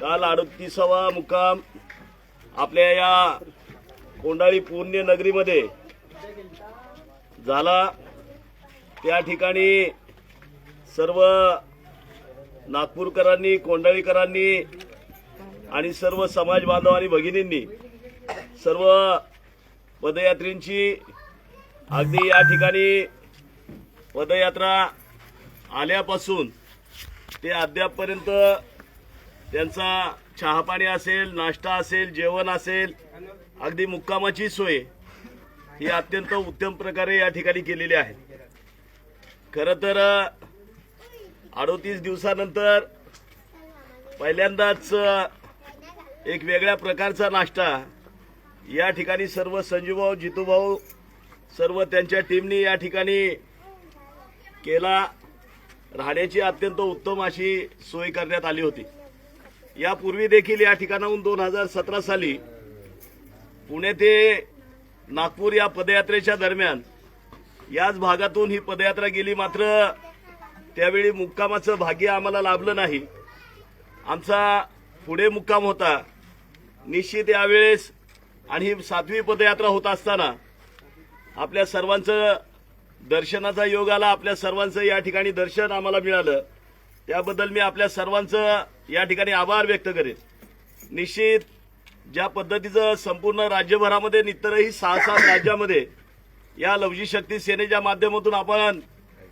काल अडतीसावा मुक्काम आपल्या या कोंडाळी पुण्य नगरीमध्ये झाला. त्या ठिकाणी सर्व नागपूरकरांनी कोंडाळीकरांनी आणि सर्व समाज बांधव आणि भगिनींनी सर्व पदयात्रींची अगदी या ठिकाणी पदयात्रा आल्यापासून ते अद्यापपर्यंत त्यांचा चहापाणी असेल नाश्ता असेल जेवण असेल अगदी मुक्कामाची सोय ही अत्यंत उत्तम प्रकारे या ठिकाणी केलेली आहे. खरं तर अडोतीस दिवसानंतर पहिल्यांदाच एक वेगळ्या प्रकारचा नाश्ता या ठिकाणी सर्व संजूभाऊ जितूभाऊ सर्व त्यांच्या टीमनी या ठिकाणी केला. राहण्याची अत्यंत उत्तम अशी सोय करण्यात आली होती. यापूर्वी देखील या ठिकाणाहून दोन हजार सतरा साली पुणे ते नागपूर या पदयात्रेच्या दरम्यान याच भागातून ही पदयात्रा गेली. मात्र त्यावेळी मुक्कामाचं भाग्य आम्हाला लाभलं नाही. आमचा पुढे मुक्काम होता. निश्चित यावेळेस आणि ही सातवी पदयात्रा होत असताना आपल्या सर्वांचं दर्शनाचा योग आला. आपल्या सर्वांचं या ठिकाणी दर्शन आम्हाला मिळालं. त्याबद्दल मी आपल्या सर्वांचं या ठिकाणी आभार व्यक्त करेन. निश्चित ज्या पद्धतीचं संपूर्ण राज्यभरामध्ये नितरही इतरही सहा सात राज्यामध्ये या लवजी शक्ती सेनेच्या माध्यमातून आपण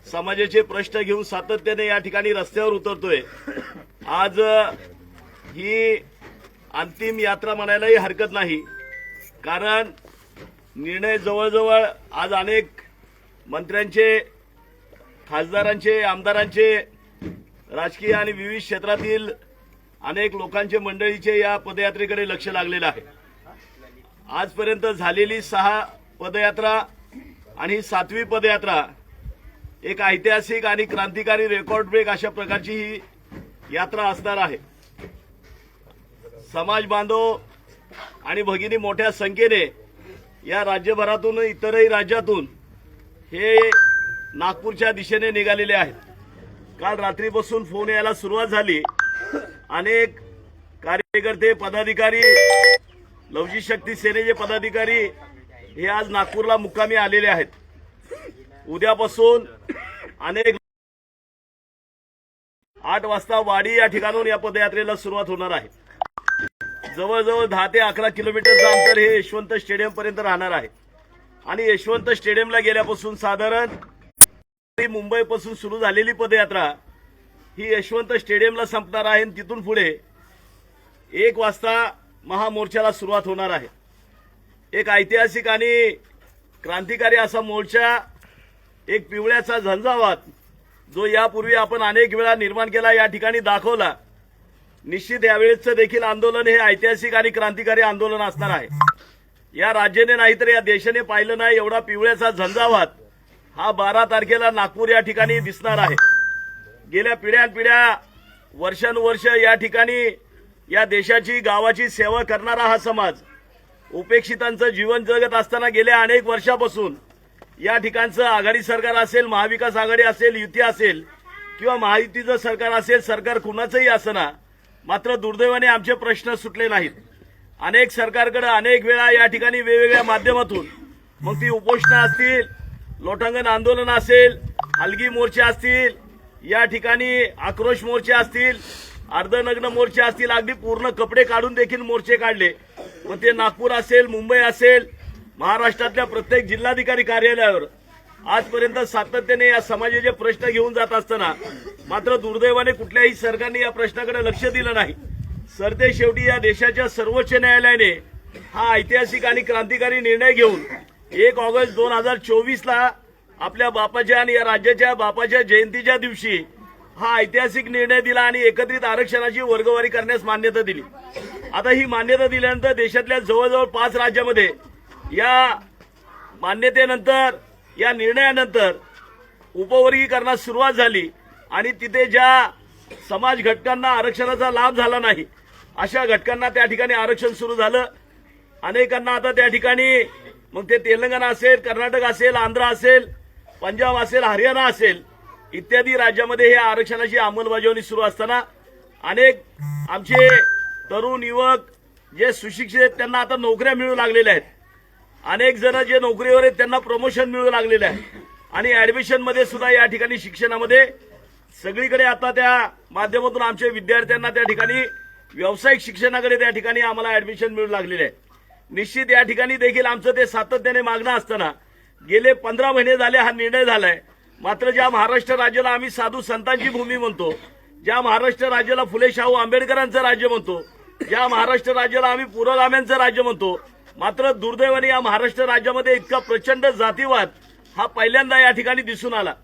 समाजाचे प्रश्न घेऊन सातत्याने या ठिकाणी रस्त्यावर उतरतोय. आज ही अंतिम यात्रा म्हणायलाही हरकत नाही. कारण निर्णय जवळजवळ आज अनेक मंत्र्यांचे खासदारांचे आमदारांचे राजकीय आणि विविध क्षेत्रातील अनेक लोकांचे मंडळीचे या पदयात्रेकडे लक्ष लागलेलं आहे. आजपर्यंत झालेली सहा पदयात्रा आणि सातवी पदयात्रा एक ऐतिहासिक आणि क्रांतिकारी रेकॉर्ड ब्रेक अशा प्रकारची ही यात्रा असणार आहे. समाज बांधव आणि भगिनी मोठ्या संख्येने या राज्यभरातून इतरही राज्यातून हे नागपूरच्या दिशेने निघालेले आहेत. काल रात्रीपासून फोन यायला सुरुवात झाली. अनेक कार्यकर्ते पदाधिकारी लवजी शक्ती सेनेचे पदाधिकारी हे आज नागपूरला मुक्कामी आलेले आहेत. उद्यापासून अनेक आठ वाजता वाडी या ठिकाणून या पदयात्रेला सुरुवात होणार आहे. जवळजवळ दहा ते अकरा किलोमीटरचं अंतर हे यशवंत स्टेडियम पर्यंत राहणार आहे. आणि यशवंत स्टेडियमला गेल्यापासून साधारण मुंबईपासून सुरू झालेली पदयात्रा ही यशवंत स्टेडियमला संपणार आहे आणि तिथून पुढे एक वाजता महामोर्चाला सुरुवात होणार आहे. एक ऐतिहासिक आणि क्रांतिकारी असा मोर्चा एक पिवळ्याचा झंझावात जो यापूर्वी आपण अनेक वेळा निर्माण केला या ठिकाणी दाखवला. निश्चित यावेळेचं देखील आंदोलन हे ऐतिहासिक आणि क्रांतिकारी आंदोलन असणार आहे. या राज्याने नाही तर या देशाने पाहिलं नाही एवढा पिवळ्याचा झंझावात. हा बारा तारखेला नागपूर या ठिकाणी दिसणार आहे. गेल्या पिढ्यानपिढ्या वर्षानुवर्ष या ठिकाणी या देशाची गावाची सेवा करणारा हा समाज उपेक्षितांचं जीवन जगत असताना गेल्या अनेक वर्षापासून या ठिकाणचं आघाडी सरकार असेल महाविकास आघाडी असेल युती असेल किंवा महायुतीचं सरकार असेल सरकार कुणाचंही असना मात्र दुर्दैवाने आमचे प्रश्न सुटले नाहीत. अनेक सरकारकडे अनेक वेळा या ठिकाणी वेगवेगळ्या माध्यमातून मग ती उपोषणं असतील लोटांगण आंदोलन असेल हलगी मोर्चे असतील या ठिकाणी आक्रोश मोर्चे असतील अर्धनग्न मोर्चे असतील अगदी पूर्ण कपडे काढून देखील मोर्चे काढले. मग ते नागपूर असेल मुंबई असेल महाराष्ट्रातल्या प्रत्येक जिल्हाधिकारी कार्यालयावर आजपर्यंत सातत्याने या समाजाचे प्रश्न घेऊन जात असताना मात्र दुर्दैवाने कुठल्याही सरकारने या प्रश्नाकडे लक्ष दिलं नाही. सरते शेवटी या देशाच्या सर्वोच्च न्यायालयाने हा ऐतिहासिक आणि क्रांतिकारी निर्णय घेऊन एक ऑगस्ट दोन हजार चोवीस ला आपल्या बापाच्या आणि या राज्याच्या बापाच्या जयंतीच्या दिवशी हा ऐतिहासिक निर्णय दिला आणि एकत्रित आरक्षणाची वर्गवारी करण्यास मान्यता दिली. आता ही मान्यता दिल्यानंतर देशातल्या जवळजवळ पाच राज्यामध्ये या मान्यतेनंतर या निर्णयानंतर उपवर्गीकरणास सुरुवात झाली आणि तिथे ज्या समाज घटकांना आरक्षणाचा लाभ झाला नाही अशा घटकांना त्या ठिकाणी आरक्षण सुरू झालं. अनेकांना आता त्या ठिकाणी मग ते तेलंगणा असेल कर्नाटक असेल आंध्र असेल पंजाब असेल हरियाणा असेल इत्यादी राज्यामध्ये हे आरक्षणाची अंमलबजावणी सुरू असताना अनेक आमचे तरुण युवक जे सुशिक्षित आहेत त्यांना आता नोकऱ्या मिळू लागलेल्या आहेत. अनेक जण जे नोकरीवर आहेत त्यांना प्रमोशन मिळू लागलेलं आहे. आणि ऍडमिशनमध्ये सुद्धा या ठिकाणी शिक्षणामध्ये सगळीकडे आता त्या माध्यमातून आमच्या विद्यार्थ्यांना त्या ठिकाणी व्यावसायिक शिक्षणाकडे त्या ठिकाणी आम्हाला ऍडमिशन मिळू लागलेले आहे. निश्चित या ठिकाणी देखील आमचं ते सातत्याने मागणं असताना गेले पंधरा महिने झाले हा निर्णय झालाय. मात्र ज्या महाराष्ट्र राज्याला आम्ही साधू संतांची भूमी म्हणतो ज्या महाराष्ट्र राज्याला फुले शाहू आंबेडकरांचं राज्य म्हणतो ज्या महाराष्ट्र राज्याला आम्ही पुरोगाम्यांचं राज्य म्हणतो मात्र दुर्दैवाने या महाराष्ट्र राज्यामध्ये इतका प्रचंड जातीवाद हा पहिल्यांदा या ठिकाणी दिसून आला.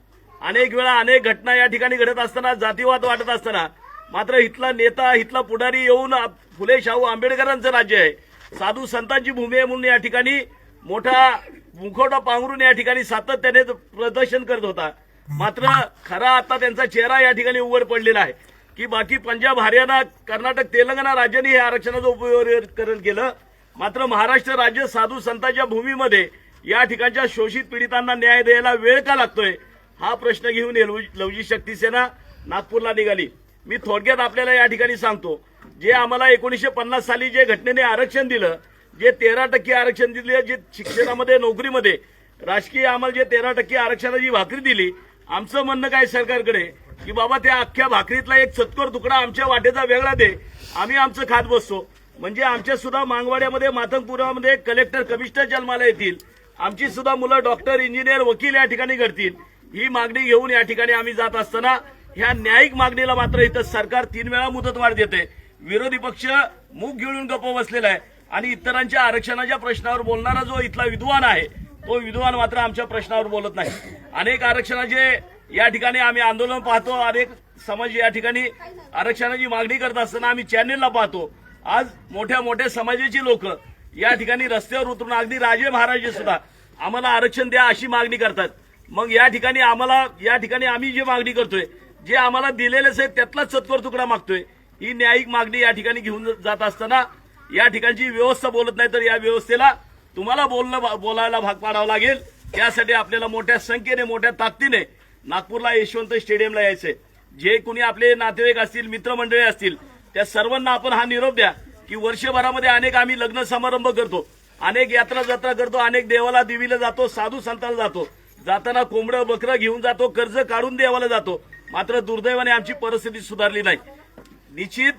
अनेक वेळा अनेक घटना या ठिकाणी घडत असताना जातीवाद वाटत असताना मात्र इथला नेता इथला पुढारी येऊन फुले शाहू आंबेडकरांचं राज्य आहे. साधू संतांची भूमी आहे म्हणून या ठिकाणी मोठा मुखवटा पांघरून या ठिकाणी सातत्याने प्रदर्शन करत होता. मात्र खरा आता त्यांचा चेहरा या ठिकाणी उघड पडलेला आहे. की बाकी पंजाब हरियाणा कर्नाटक तेलंगणा राज्यांनी हे आरक्षणाचा उपयोग करत केलं मात्र महाराष्ट्र राज्य साधू संतांच्या भूमीमध्ये या ठिकाणच्या शोषित पीडितांना न्याय द्यायला वेळ का लागतोय? हा प्रश्न घेऊन लवजी लवजी शक्ती सेना नागपूरला निघाली. मी थोडक्यात आपल्याला या ठिकाणी सांगतो. जे आम्हाला एकोणीसशे पन्नास साली जे घटनेने आरक्षण दिलं जे तेरा टक्के आरक्षण दिले जे शिक्षणामध्ये नोकरीमध्ये राजकीय आम्हाला जे तेरा टक्के आरक्षणाची भाकरी दिली आमचं म्हणणं काय सरकारकडे? की बाबा त्या अख्ख्या भाकरीतला एक सत्कर तुकडा आमच्या वाटेचा वेगळा दे. आम्ही आमचं खात बसतो. म्हणजे आमच्या सुद्धा मांगवाड्यामध्ये मातंगपुरामध्ये कलेक्टर कमिशनर जन्माला येतील. आमची सुद्धा मुलं डॉक्टर इंजिनियर वकील या ठिकाणी घडतील. ही मागणी घेऊन या ठिकाणी आम्ही जात असताना ह्या न्यायिक मागणीला मात्र इथं सरकार तीन वेळा मुदतवाढ देते. विरोधी पक्ष मूग गिळून गप्प बसलेला आहे. आणि इतरांच्या आरक्षणाच्या प्रश्नावर बोलणारा जो इथला विद्वान आहे तो विद्वान मात्र आमच्या प्रश्नावर बोलत नाही. अनेक आरक्षणाचे या ठिकाणी आम्ही आंदोलन पाहतो अनेक समाज या ठिकाणी आरक्षणाची मागणी करत असताना आम्ही चॅनेलला पाहतो. आज मोठ्या मोठ्या समाजाची लोक या ठिकाणी रस्त्यावर उतरून अगदी राजे महाराजे सुद्धा आम्हाला आरक्षण द्या अशी मागणी करतात. मग या ठिकाणी आम्हाला या ठिकाणी आम्ही जी मागणी करतोय जे आम्हाला दिलेलेच आहे त्यातलाच सत्वर तुकडा मागतोय. ही न्यायिक मागणी या ठिकाणी घेऊन जात असताना या ठिकाणची व्यवस्था बोलत नाही तर या व्यवस्थेला तुम्हाला बोलणं बोलायला भाग पाडावा लागेल. त्यासाठी आपल्याला मोठ्या संख्येने मोठ्या ताकदीने नागपूरला यशवंत स्टेडियमला यायचंय. जे कुणी आपले नातेवाईक असतील मित्रमंडळी असतील त्या सर्वांना आपण हा निरोप द्या की वर्षभरामध्ये अनेक आम्ही लग्न समारंभ करतो. अनेक यात्रा जत्रा करतो अनेक देवाला देवीला जातो साधू संताला जातो. जाताना कोंबडं बकरं घेऊन जातो कर्ज काढून देवाला जातो. मात्र दुर्दैवाने आमची परिस्थिती सुधारली नाही. निश्चित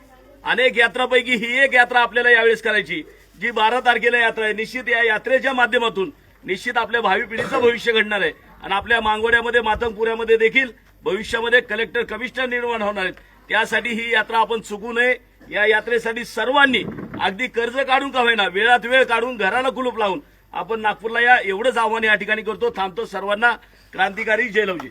अनेक यात्रापैकी ही एक यात्रा आपल्याला यावेळेस करायची. जी बारा तारखेला यात्रा आहे. निश्चित या यात्रेच्या माध्यमातून निश्चित आपल्या भावी पिढीचं भविष्य घडणार आहे. आणि आपल्या मांगोड्यामध्ये मातंगपुऱ्यामध्ये देखील भविष्यामध्ये कलेक्टर कमिशनर निर्माण होणार आहेत. त्यासाठी ही यात्रा आपण चुकू नये. या यात्रेसाठी सर्वांनी अगदी कर्ज काढून का होईना वेळात वेळ काढून घराला कुलूप लावून आपण नागपूरला या एवढंच आव्हान या ठिकाणी करतो. थांबतो सर्वांना. क्रांतिकारी जयलवजी